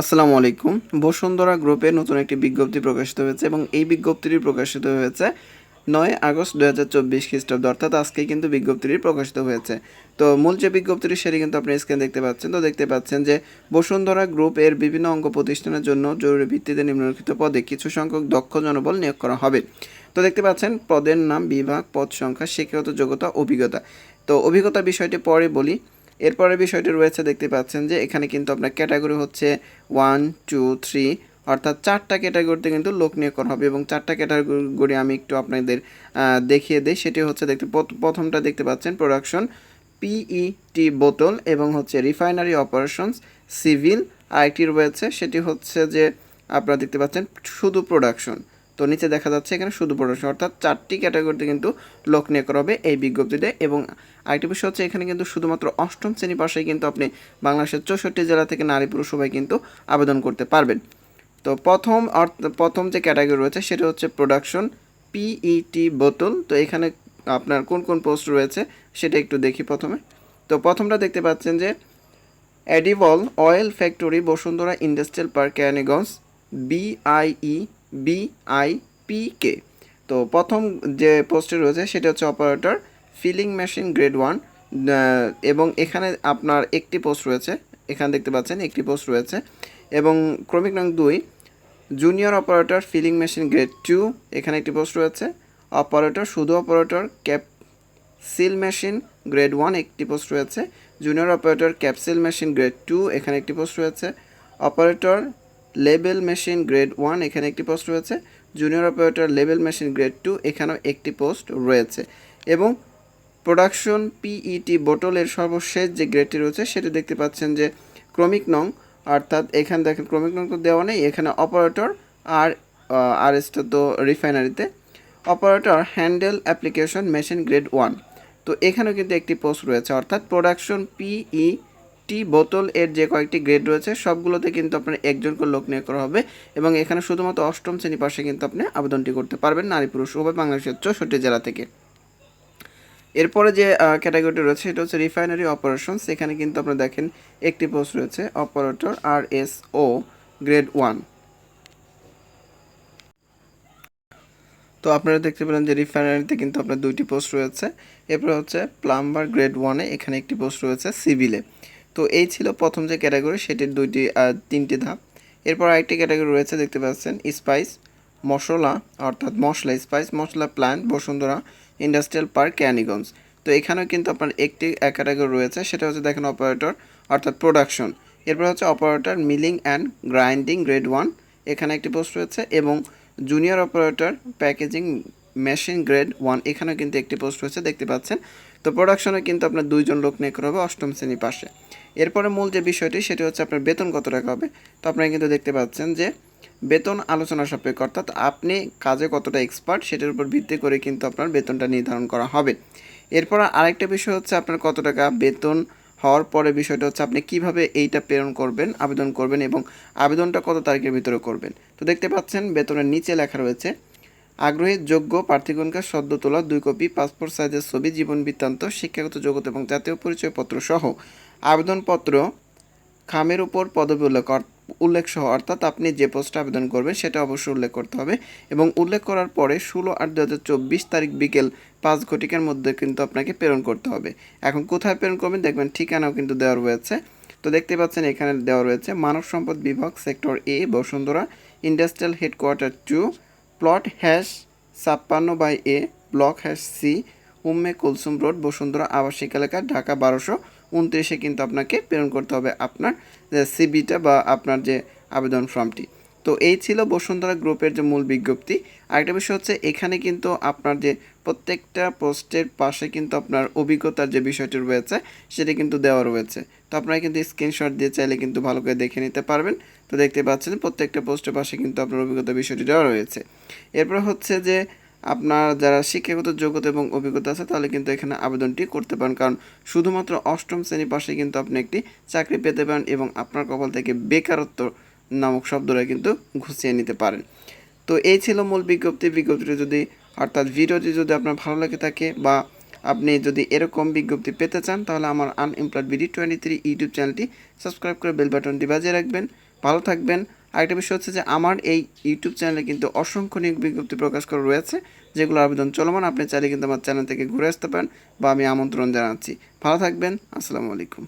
আসসালামু আলাইকুম। বসুন্ধরা গ্রুপে নতুন একটি বিজ্ঞপ্তি প্রকাশিত হয়েছে এবং এই বিজ্ঞপ্তিটি প্রকাশিত হয়েছে নয় আগস্ট দু হাজার চব্বিশ খ্রিস্টাব্দ, অর্থাৎ আজকেই কিন্তু বিজ্ঞপ্তিটি প্রকাশিত হয়েছে। তো মূল যে বিজ্ঞপ্তিটি, সেটি কিন্তু আপনি স্ক্রিন দেখতে পাচ্ছেন। তো দেখতে পাচ্ছেন যে বসুন্ধরা গ্রুপ এর বিভিন্ন অঙ্গ প্রতিষ্ঠানের জন্য জরুরি ভিত্তিতে নিম্নলিখিত পদে কিছু সংখ্যক দক্ষ জনবল নিয়োগ করা হবে। তো দেখতে পাচ্ছেন, পদের নাম, বিভাগ, পদ সংখ্যা, শিক্ষাগত যোগ্যতা, অভিজ্ঞতা। তো অভিজ্ঞতা বিষয়টি পরে বলি। এরপরের বিষয়টি রয়েছে, দেখতে পাচ্ছেন যে এখানে কিন্তু আপনার ক্যাটাগরি হচ্ছে ওয়ান, টু, থ্রি, অর্থাৎ চারটা ক্যাটাগরিতে কিন্তু লোক নিয়োগ করা হবে এবং চারটা ক্যাটাগরি আমি একটু আপনাদের দেখিয়ে দিই। সেটি হচ্ছে দেখতে, প্রথ- প্রথমটা দেখতে পাচ্ছেন প্রোডাকশন পিইটি বোতল এবং হচ্ছে রিফাইনারি অপারেশনস সিভিল আরেকটি রয়েছে, সেটি হচ্ছে যে আপনারা দেখতে পাচ্ছেন শুধু প্রোডাকশন তো নিচে দেখা যাচ্ছে এখানে শুধু প্রোডাকশন অর্থাৎ চারটি ক্যাটাগরিতে কিন্তু লোক নিয়োগ করা হবে এই বিজ্ঞপ্তিতে। এবং আরেকটি বিষয় হচ্ছে এখানে কিন্তু শুধুমাত্র অষ্টম শ্রেণি পাশেই কিন্তু আপনি বাংলাদেশের চৌষট্টি জেলা থেকে নারী পুরুষ সবাই কিন্তু আবেদন করতে পারবেন। তো প্রথম প্রথম যে ক্যাটাগরি রয়েছে সেটা হচ্ছে প্রোডাকশন পিইটি বোতল তো এখানে আপনার কোন কোন পোস্ট রয়েছে সেটা একটু দেখি প্রথমে। তো প্রথমটা দেখতে পাচ্ছেন যে edible oil factory Bashundhara industrial park Keraniganj বিআইই বিআইপিকে তো প্রথম যে পোস্টে রয়েছে, সেটা হচ্ছে operator filling machine grade one. এবং এখানে আপনার একটি পোস্ট রয়েছে, এখানে দেখতে পাচ্ছেন একটি পোস্ট রয়েছে। এবং ক্রমিক নং দুই, junior operator filling machine grade two, এখানে একটি পোস্ট রয়েছে। অপারেটর শুধু operator, cap seal machine grade one একটি পোস্ট রয়েছে। Junior operator cap seal machine grade two, এখানে একটি পোস্ট রয়েছে। Operator label machine grade one, এখানে একটি পোস্ট রয়েছে। Junior operator label machine grade two, এখানেও একটি পোস্ট রয়েছে। এবং প্রোডাকশন পিইটি বোটলের সর্বশেষ যে গ্রেডটি রয়েছে, সেটি দেখতে পাচ্ছেন যে ক্রমিক নং, অর্থাৎ এখানে দেখেন ক্রমিক নং তো দেওয়া নেই, এখানে অপারেটর আর আর এসটা তো রিফাইনারিতে। Operator handle application machine grade one. তো এখানেও কিন্তু একটি পোস্ট রয়েছে, অর্থাৎ প্রোডাকশন পিই টি বোতল এর যে কয়েকটি গ্রেড রয়েছে, সবগুলোতে কিন্তু আপনার একজন করে লোক নিয়োগ করা হবে এবং এখানে শুধুমাত্র অষ্টম শ্রেণি পাশে কিন্তু আপনি আবেদনটি করতে পারবেন, নারী পুরুষ উভয় বাংলাদেশের চৌষট্টি জেলা থেকে। এরপরে যে ক্যাটাগরিটি রয়েছে, সেটা হচ্ছে রিফাইনারি অপারেশন এখানে কিন্তু আপনারা দেখেন একটি পোস্ট রয়েছে operator R S O grade one তো আপনারা দেখতে পেলেন যে রিফাইনারিতে কিন্তু আপনার দুইটি পোস্ট রয়েছে, এরপরে হচ্ছে প্লাম্বার গ্রেড ওয়ানে এখানে একটি পোস্ট রয়েছে সিভিলে তো এই ছিল প্রথম যে ক্যাটাগরি, সেটির দুইটি তিনটি ধাপ। এরপর আরেকটি ক্যাটাগরি রয়েছে, দেখতে পাচ্ছেন, স্পাইস, মশলা, অর্থাৎ মশলা, স্পাইস, মশলা plant, Bashundhara, industrial park, Keraniganj. তো এখানেও কিন্তু আপনার একটি ক্যাটাগরি রয়েছে, সেটা হচ্ছে, দেখেন, অপারেটর, অর্থাৎ প্রোডাকশন। এরপর হচ্ছে, operator, milling and grinding grade one. এখানে একটি পোস্ট রয়েছে, এবং junior operator, packaging machine grade one. এখানেও কিন্তু একটি পোস্ট রয়েছে, দেখতে পাচ্ছেন। তো প্রোডাকশনে কিন্তু আপনার দুইজন লোক নিয়োগ করা হবে অষ্টম শ্রেণি পাশে। এরপরে মূল যে বিষয়টি, সেটি হচ্ছে আপনার বেতন কত টাকা হবে? তো আপনারা কিন্তু দেখতে পাচ্ছেন যে, বেতন আলোচনা সাপেক্ষ, অর্থাৎ আপনি কাজে কতটা এক্সপার্ট সেটার উপর ভিত্তি করে কিন্তু আপনার বেতনটা নির্ধারণ করা হবে। এরপর আরেকটা বিষয় হচ্ছে আপনার কত টাকা বেতন হওয়ার পরে বিষয়টা হচ্ছে আপনি কীভাবে এইটা প্রেরণ করবেন, আবেদন করবেন এবং আবেদনটা কত তারিখের ভিতরে করবেন। তো দেখতে পাচ্ছেন, বেতনের নিচে লেখা রয়েছে আগ্রহী যোগ্য প্রার্থীগণকে সদ্য তোলা দুই কপি, পাসপোর্ট সাইজের ছবি, জীবন বৃত্তান্ত, শিক্ষাগত যোগ্যতা এবং জাতীয় পরিচয়পত্র সহ আবেদনপত্র খামের উপর পদবি উল্লেখ উল্লেখ সহ, অর্থাৎ আপনি যে পোস্টে আবেদন করবেন সেটা অবশ্যই উল্লেখ করতে হবে এবং উল্লেখ করার পরে ষোলো আট দু হাজার চব্বিশ তারিখ বিকেল পাঁচ ঘটিকার মধ্যে কিন্তু আপনাকে প্রেরণ করতে হবে। এখন কোথায় প্রেরণ করবেন দেখবেন ঠিকানাও কিন্তু দেওয়া রয়েছে। তো দেখতে পাচ্ছেন এখানে দেওয়া রয়েছে মানব সম্পদ বিভাগ, sector A, Bashundhara, industrial headquarter two plot hash ছাপ্পান্ন by A, block hash C, Umme Kulsum road, Bashundhara আবাসিক এলাকা, ঢাকা বারোশো উনত্রিশে কিন্তু আপনাকে প্রেরণ করতে হবে আপনার সিবিটা বা আপনার যে আবেদন ফর্মটি। তো এই ছিল বসুন্ধরা গ্রুপের যে মূল বিজ্ঞপ্তি। আরেকটা বিষয় হচ্ছে, এখানে কিন্তু আপনার যে প্রত্যেকটা পোস্টের পাশে কিন্তু আপনার অভিজ্ঞতার যে বিষয়টি রয়েছে, সেটা কিন্তু দেওয়া রয়েছে। তো আপনারা কিন্তু স্ক্রিনশট দিয়ে চাইলে কিন্তু ভালো করে দেখে নিতে পারবেন। তো দেখতে পাচ্ছেন, প্রত্যেকটা পোস্টের পাশে কিন্তু আপনার অভিজ্ঞতার বিষয়টি দেওয়া রয়েছে। এরপর হচ্ছে যে, আপনার যারা শিক্ষাগত যোগ্যতা এবং অভিজ্ঞতা আছে, তাহলে কিন্তু এখানে আবেদনটি করতে পারেন। কারণ শুধুমাত্র অষ্টম শ্রেণি পাশে কিন্তু আপনি একটি চাকরি পেতে পারেন এবং আপনার কপাল থেকে বেকারত্ব নামক শব্দটা কিন্তু ঘুষিয়ে নিতে পারেন। তো এই ছিল মূল বিজ্ঞপ্তি। বিজ্ঞপ্তিটি যদি, অর্থাৎ ভিডিওটি যদি আপনার ভালো লাগে থাকে বা আপনি যদি এরকম বিজ্ঞপ্তি পেতে চান, তাহলে আমার unemployed BD twenty three YouTube চ্যানেলটি সাবস্ক্রাইব করে বেল বাটনটি বাজিয়ে রাখবেন। ভালো থাকবেন। আরেকটা বিষয় হচ্ছে যে, আমার এই ইউটিউব চ্যানেলে কিন্তু অসংখ্য নিয়োগ বিজ্ঞপ্তি প্রকাশ করা রয়েছে যেগুলো আবেদন চলমান। আপনি চাইলে কিন্তু আমার চ্যানেল থেকে ঘুরে আসতে পারেন বা আমি আমন্ত্রণ জানাচ্ছি। ভালো থাকবেন। আসসালামু আলাইকুম।